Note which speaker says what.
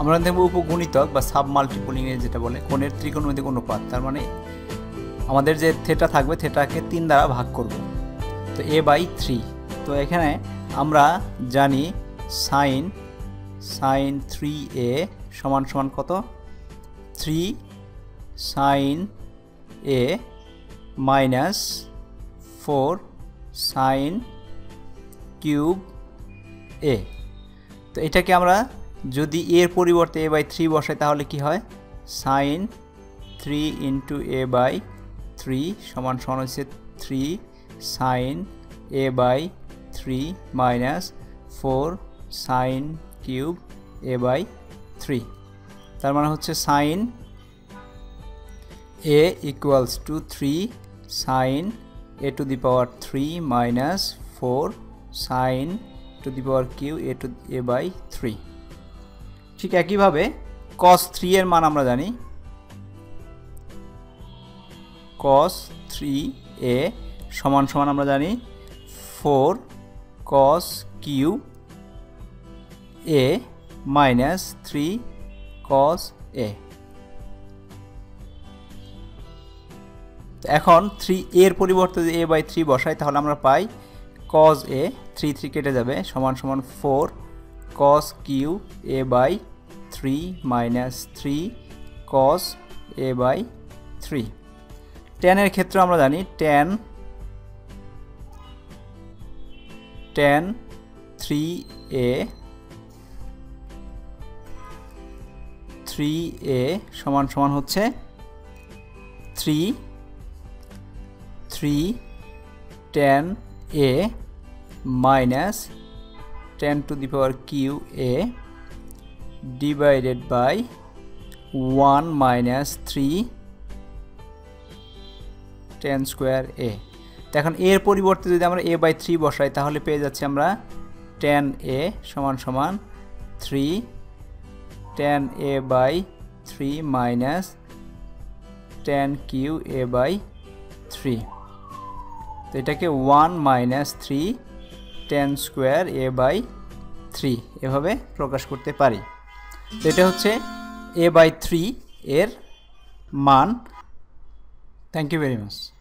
Speaker 1: আমরা দেখব উপগুণিতক বা সাব মাল্টিপুলিংয়ে যেটা বলে, কোণের ত্রিকোণমিতিক অনুপাত। তার মানে আমাদের যে থেটা থাকবে, থেটাকে তিন দ্বারা ভাগ করব। তো এ বাই থ্রি। তো এখানে আমরা জানি সাইন সাইন থ্রি এ সমান সমান কত? Three sine A minus four sine cube A. তো এটাকে আমরা যদি এর পরিবর্তে এ বাই থ্রি বসাই, তাহলে কি হয়? Sine three into A by three সমান সমান হচ্ছে three sine A by three minus four sine cube A by three তার মানে হচ্ছে sine A equals to three sine A to the power three minus four sine to the power cube A to A by three ঠিক একইভাবে cos three এর মান আমরা জানি। Cos three এ সমান সমান আমরা জানি four cos cube A minus three cos A এখন থ্রি এর পরিবর্তে যদি এ বাই থ্রি বসাই, তাহলে আমরা পাই কজ এ থ্রি থ্রি কেটে যাবে, সমান সমান four cos q a by 3 minus 3 cos a by 3 tan এর ক্ষেত্রে আমরা জানি tan tan 3a 3a সমান সমান হচ্ছে 3 3 tan a minus 10 to the power q a divided by 1 minus 3 tan square A এখন এর পরিবর্তে যদি আমরা এ বাই থ্রি বসাই, তাহলে পেয়ে যাচ্ছি আমরা টেন এ সমান সমান three tan A by three minus tan cube A by three তো এটাকে one minus three tan square A by three এভাবে প্রকাশ করতে পারি। এটা হচ্ছে এ বাই থ্রি এর মান। Thank you very much